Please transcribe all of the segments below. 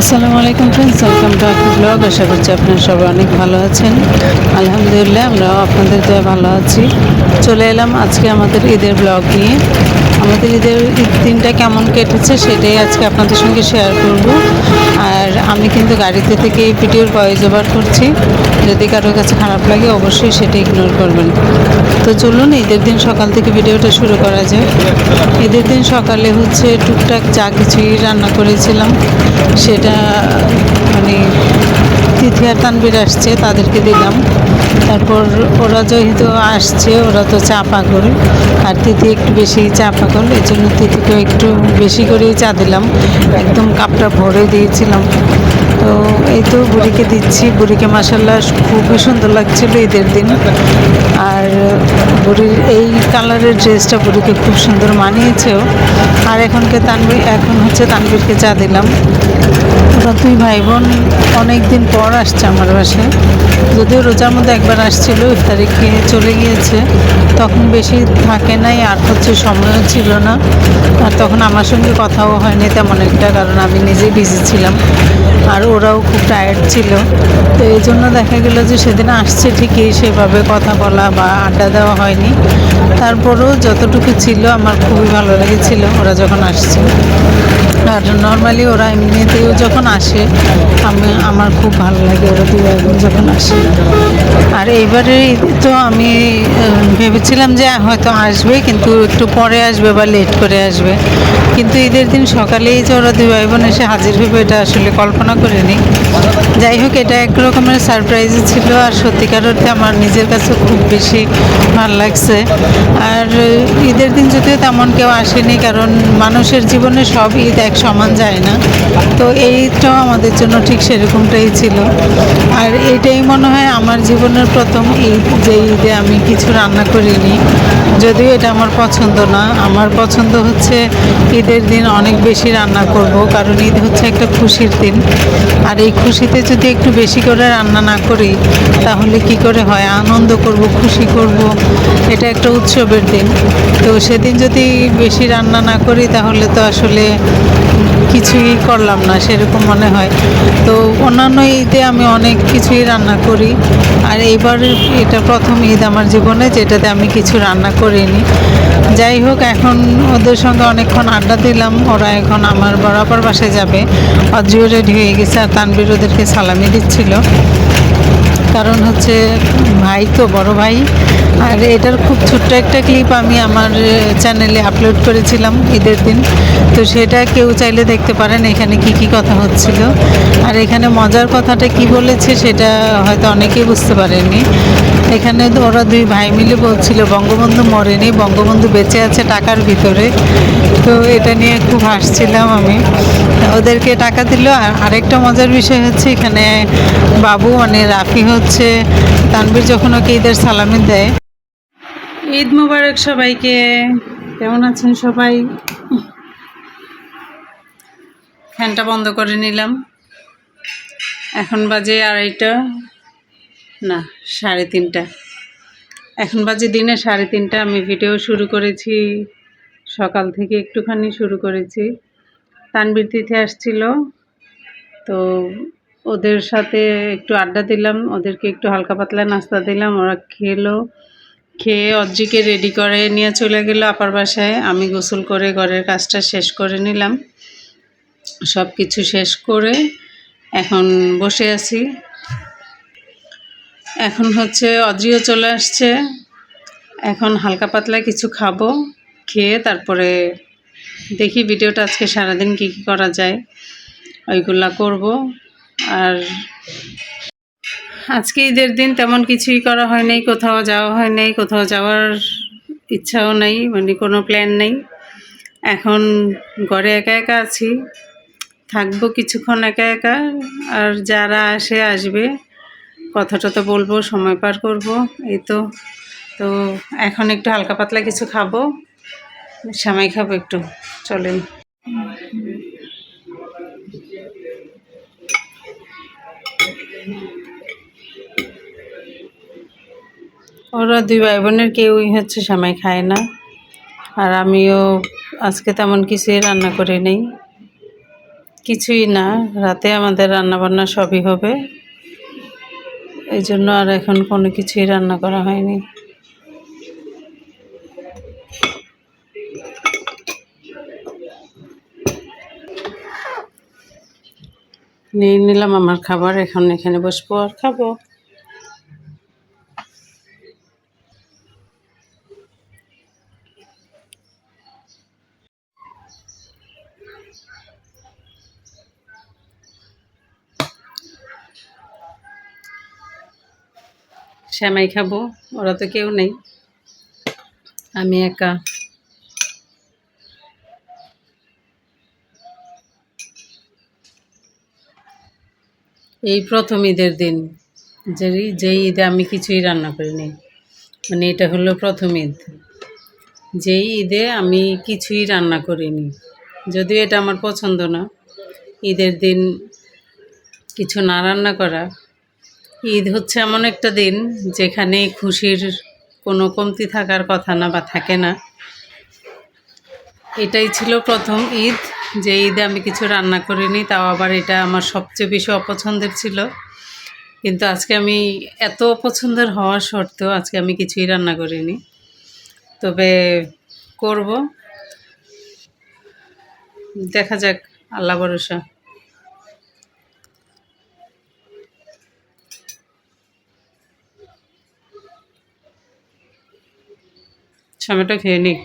আসসালামু আলাইকুম friends welcome to blog আশা করছি আপনারা সবাই অনেক ভালো আছেন। আলহামদুলিল্লাহ, আমরাও আপনাদের দয়া ভালো আছি। চলে এলাম আজকে আমাদের ঈদের ব্লগ নিয়ে। আমাদের ঈদের ঈদ দিনটা কেমন কেটেছে সেটাই আজকে আপনাদের সঙ্গে শেয়ার করব। আর আমি কিন্তু গাড়িতে থেকে এই ভিডিওর ভয়েস ওভার করছি। যদি কারোর কাছে খারাপ লাগে, অবশ্যই সেটা ইগনোর করবেন। তো চলুন, ঈদের দিন সকাল থেকে ভিডিওটা শুরু করা যায় ঈদের দিন সকালে হচ্ছে টুকটাক যা কিছুই রান্না করেছিলাম, সেটা মানে তিথি আর তানবির আসছে, তাদেরকে দিলাম। তারপর ওরা যেহেতু আসছে, ওরা তো চা পাগল। আর তিথি একটু বেশি চা পাগল এই জন্য তিথিকেও একটু বেশি করেই চা দিলাম। একদম কাপটা ভরে দিয়েছিলাম। তো এই তো বুড়িকে দিচ্ছি। বুড়িকে মাসাল্লাহ খুবই সুন্দর লাগছিল ঈদের দিন। আর বুড়ির এই কালারের ড্রেসটা বুড়িকে খুব সুন্দর মানিয়েছেও। আর এখনকে তানবীর এখন হচ্ছে তানবীরকে চা দিলাম। ওরা দুই ভাই বোন অনেক দিন পর আসছে আমার বাসায়। যদিও রোজার মধ্যে একবার আসছিল ইফতারি খেয়ে চলে গিয়েছে। তখন বেশি থাকে নাই, আর হচ্ছে সময়ও ছিল না। আর তখন আমার সঙ্গে কথাও হয়নি তেমন একটা, কারণ আমি নিজেই বিজি ছিলাম। আর ওরাও খুব টায়ার্ড ছিল। তো এই জন্য দেখা গেল যে সেদিন আসছে ঠিকই, সেভাবে কথা বলা বা আড্ডা দেওয়া হয়নি। তারপরেও যতটুকু ছিল আমার খুবই ভালো লেগেছিলো ওরা যখন আসছে। আর নর্মালি ওরা এমনিতেও যখন আসে, আমি, আমার খুব ভালো লাগে ওরা ভাই বোন যখন আসে। আর এইবারে তো আমি ভেবেছিলাম যে হয়তো আসবে, কিন্তু একটু পরে আসবে বা লেট করে আসবে। কিন্তু ঈদের দিন সকালেই যে ওরা দুই ভাই বোন এসে হাজির হবে এটা আসলে কল্পনা করিনি। যাই হোক, এটা এক রকমের সারপ্রাইজ ছিল, আর সত্যিকার অর্থে আমার নিজের কাছে খুব বেশি ভালো লাগছে। আর ঈদের দিন যদিও তেমন কেউ আসেনি, কারণ মানুষের জীবনে সব ঈদ এক সমান যায় না। তো এইটাও আমাদের জন্য ঠিক সেরকমটাই ছিল। আর এটাই মনে হয় আমার জীবনের প্রথম ঈদ, যে ঈদে আমি কিছু রান্না করিনি। যদিও এটা আমার পছন্দ না। আমার পছন্দ হচ্ছে ঈদের দিন অনেক বেশি রান্না করব, কারণ ঈদ হচ্ছে একটা খুশির দিন। আর এই খুশিতে যদি একটু বেশি করে রান্না না করি, তাহলে কি করে হয়? আনন্দ করব, খুশি করব, এটা একটা উৎসবের দিন। তো সেদিন যদি বেশি রান্না না করি, তাহলে তো আসলে কিছুই করলাম না, সেরকম মনে হয়। তো অন্যান্য ঈদে আমি অনেক কিছুই রান্না করি। আর এইবার এটা প্রথম ঈদ আমার জীবনে, যেটাতে আমি কিছু রান্না করিনি। যাই হোক, এখন ওদের সঙ্গে অনেকক্ষণ আড্ডা দিলাম। ওরা এখন আমার বরাবর বাসায় যাবে। অজিও রেডি হয়ে গেছে আর তানবির ওদেরকে সালামি দিচ্ছিল। কারণ হচ্ছে ভাই তো বড় ভাই। আর এটার খুব ছোট্ট একটা ক্লিপ আমি আমার চ্যানেলে আপলোড করেছিলাম ঈদের দিন। তো সেটা কেউ চাইলে দেখতে পারেন এখানে কি কি কথা হচ্ছিল। আর এখানে মজার কথাটা কি বলেছে সেটা হয়তো অনেকেই বুঝতে পারেনি এখানে ওরা দুই ভাই মিলে বলছিল, বঙ্গবন্ধু মরেনি, বঙ্গবন্ধু বেঁচে আছে টাকার ভিতরে। তো এটা নিয়ে খুব হাসছিলাম আমি। ওদেরকে টাকা দিল। আর আরেকটা মজার বিষয় হচ্ছে এখানে বাবু মানে রাফি হচ্ছে তানবির যখন ওকে ঈদের সালামি দেয়। ঈদ মুবারক সবাইকে। কেমন আছেন সবাই? ফ্যানটা বন্ধ করে নিলাম। এখন বাজে আড়াইটা। না, সাড়ে তিনটা। এখন বাজে দিনে সাড়ে তিনটা, আমি ভিডিও শুরু করেছি, সকাল থেকে একটুখানি শুরু করেছি। তানবীর তিথি আসছিল, তো ওদের সাথে একটু আড্ডা দিলাম, ওদেরকে একটু হালকা পাতলা নাস্তা দিলাম, ওরা খেলো। খেয়ে অজ্জিকে রেডি করে নিয়ে চলে গেল আপার বাসায়। আমি গোসল করে ঘরের কাজটা শেষ করে নিলাম। সব কিছু শেষ করে এখন বসে আছি। এখন হচ্ছে অজিও চলে আসছে। এখন হালকা পাতলা কিছু খাব, খেয়ে তারপরে দেখি ভিডিওটা আজকে সারাদিন কী কী করা যায়। ওইগুলা করব। আর আজকে ঈদের দিন তেমন কিছুই করা হয় নাই, কোথাও যাওয়া হয় নাই, কোথাও যাওয়ার ইচ্ছাও নেই মানে কোনো প্ল্যান নেই। এখন ঘরে একা একা আছি, থাকব কিছুক্ষণ একা একা, আর যারা আসে, আসবে। কথা টথা বলব, সময় পার করব, এই তো। তো এখন একটু হালকা পাতলা কিছু খাব, সামাই খাব একটু, চলেন। ওরা দুই ভাই বোনের কেউই হচ্ছে সামাই খায় না, আর আমিও আজকে তেমন কিছুই রান্না করে নেই। কিছুই না, রাতে আমাদের রান্না বান্না সবই হবে। এই জন্য আর এখন কোনো কিছুই রান্না করা হয়নি। নিয়ে নিলাম আমার খাবার, এখন এখানে বসবো আর খাব। শ্যামাই খাব, ওরা তো কেউ নেই। আমি একা। এই প্রথম ঈদের দিন যে যে ঈদে আমি কিছুই রান্না করিনি। মানে এটা হলো প্রথম ঈদ। যেই ঈদে আমি কিছুই রান্না করিনি। যদিও এটা আমার পছন্দ না, ঈদের দিন কিছু না রান্না করা ঈদ হচ্ছে এমন একটা দিন যেখানে খুশির কোনো কমতি থাকার কথা না বা থাকে না। এটাই ছিল প্রথম ঈদ। যে ঈদে আমি কিছু রান্না করিনি, তাও আবার এটা আমার সবচেয়ে বেশি অপছন্দের ছিল। কিন্তু আজকে আমি এত অপছন্দের হওয়া সত্ত্বেও আজকে আমি কিছুই রান্না করিনি। তবে করব। দেখা যাক, আল্লাহ ভরসা। সময়টা খেয়ে নিই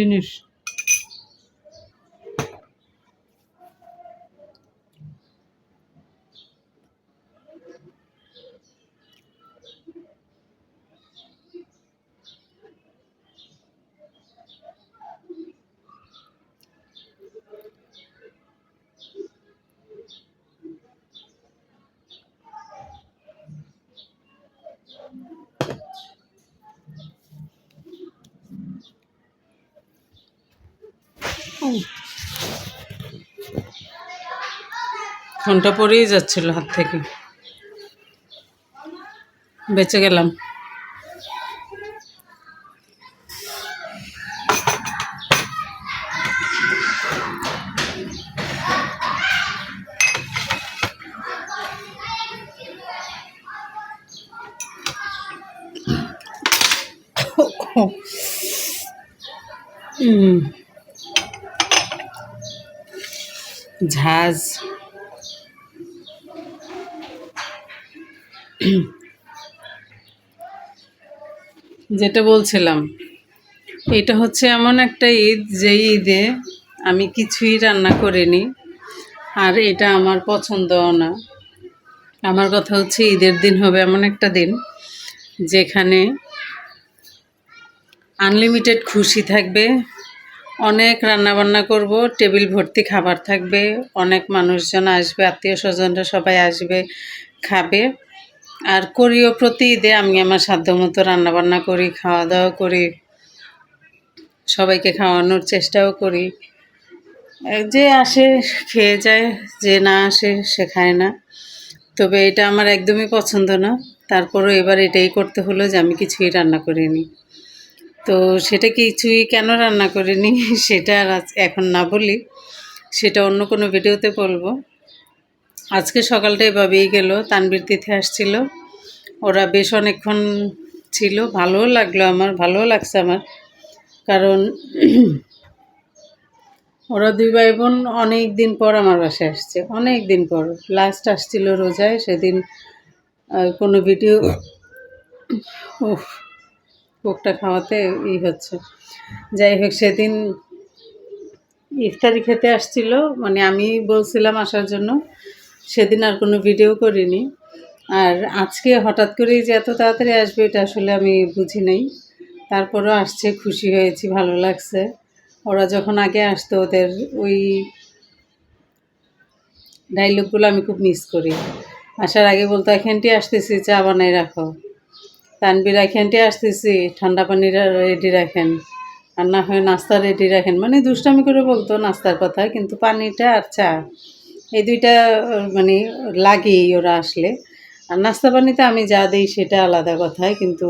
denir. ফোনটা পড়েই যাচ্ছিল হাত থেকে। বেঁচে গেলাম। ঝাঁজ। যেটা বলছিলাম, এটা হচ্ছে এমন একটা ঈদ যে ঈদে আমি কিছুই রান্না করিনি, আর এটা আমার পছন্দও না। আমার কথা হচ্ছে ঈদের দিন হবে এমন একটা দিন, যেখানে আনলিমিটেড খুশি থাকবে, অনেক রান্নাবান্না করব, টেবিল ভর্তি খাবার থাকবে, অনেক মানুষজন আসবে, আত্মীয় স্বজনরা সবাই আসবে, খাবে। আর করিও প্রতি ঈদে আমি আমার সাধ্য মতো রান্নাবান্না করি খাওয়া দাওয়া করি, সবাইকে খাওয়ানোর চেষ্টাও করি। যে আসে, খেয়ে যায়, যে না আসে, সে খায় না। তবে এটা আমার একদমই পছন্দ না। তারপরও এবার এটাই করতে হলো যে আমি কিছুই রান্না করিনি। তো সেটা কিছুই কেন রান্না করিনি, সেটা এখন না বলি, সেটা অন্য কোনো ভিডিওতে বলব। আজকে সকালটা এভাবেই গেল তানবীর তিথি আসছিল। ওরা বেশ অনেকক্ষণ ছিল, ভালোও লাগল আমার, ভালোও লাগছে আমার। কারণ ওরা দুই ভাই বোন অনেক দিন পর আমার বাসায় আসছে, অনেক দিন পর। লাস্ট আসছিল রোজায়, সেদিন কোনো ভিডিও উফ খাওয়াতে ই হচ্ছে। যাই হোক, সেদিন ইফতারি খেতে আসছিল মানে আমি বলছিলাম আসার জন্য সেদিন আর কোনো ভিডিও করিনি। আর আজকে হঠাৎ করেই যে এত তাড়াতাড়ি আসবে, এটা আসলে আমি বুঝি নাই। তারপরও আসছে, খুশি হয়েছি, ভালো লাগছে। ওরা যখন আগে আসতো, ওদের ওই ডাইলগগুলো আমি খুব মিস করি। আসার আগে বলতো এখানটি আসতেছি, চা বানাই রাখো। তানবির এখানটি আসতেছি, ঠান্ডা পানি রেডি রাখেন। আর না হয় নাস্তা রেডি রাখেন। মানে দুষ্টামি করে বলতো নাস্তার কথা, কিন্তু পানিটা আর চা। এই দুইটা মানে লাগেই ওরা আসলে। আর নাস্তা পানিতে আমি যা দিই সেটা আলাদা কথায় কিন্তু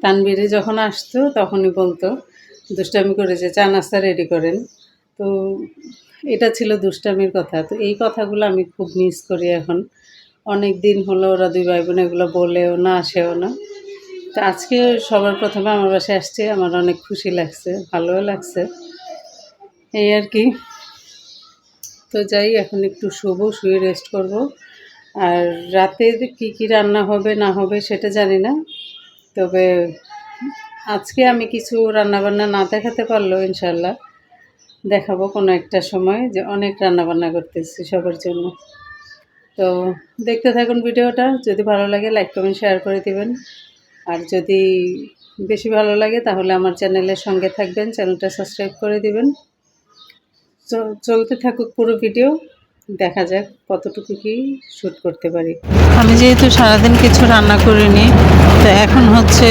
তানবিরে যখন আসতো তখনই বলতো, দুষ্টামি করে যে চা নাস্তা রেডি করেন। তো এটা ছিল দুষ্টামির কথা। তো এই কথাগুলো আমি খুব মিস করি এখন। অনেক দিন হলো ওরা দুই ভাই বোন এগুলো বলেও না, আসেও না। তো আজকে সবার প্রথমে আমার বাসায় আসছে, আমার অনেক খুশি লাগছে, ভালোও লাগছে। এই আর কি। তো যাই, এখন একটু শোবো, শুয়ে রেস্ট করব। আর রাতে কি কি রান্না হবে, না হবে সেটা জানি না। তবে আজকে আমি কিছু রান্নাবান্না না দেখাতে পারলেও ইনশাল্লাহ দেখাবো কোনো একটা সময় যে অনেক রান্নাবান্না করতেছি সবার জন্য। তো দেখতে থাকুন ভিডিওটা, যদি ভালো লাগে লাইক কমেন্ট শেয়ার করে দিবেন। আর যদি বেশি ভালো লাগে তাহলে আমার চ্যানেলের সঙ্গে থাকবেন, চ্যানেলটা সাবস্ক্রাইব করে দিবেন। চলতে থাকুক পুরো ভিডিও দেখা যাক। কতটুকু কি শ্যুট করতে পারি? আমি যেহেতু সারাদিন কিছু রান্না করিনি, তো এখন হচ্ছে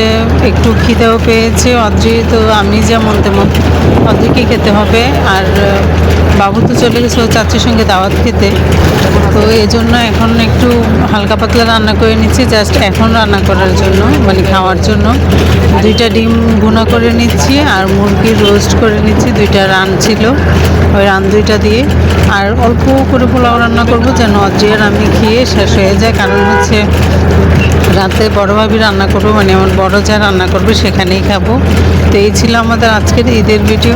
একটু খিদেও পেয়েছে অদ্রি, তো আমি যেমন তেমন অদ্রিকে খেতে হবে। আর বাবু তো চলে গেছে চাচির সঙ্গে দাওয়াত খেতে। তো এই জন্য এখন একটু হালকা পাতলা রান্না করে নিচ্ছি জাস্ট এখন রান্না করার জন্য মানে খাওয়ার জন্য। দুইটা ডিম ভুনা করে নিচ্ছি, আর মুরগি রোস্ট করে নিচ্ছি, দুইটা রান ছিল, ওই রান দুইটা দিয়ে। আর অল্প করে পোলাও রান্না করব যেন অজয়ের আমি খেয়ে শেষ হয়ে যায়। কারণ হচ্ছে রাতে বড় ভাবি রান্না করব মানে আমার বড় যা রান্না করবে সেখানেই খাব। তো এই ছিল আমাদের আজকের ঈদের ভিডিও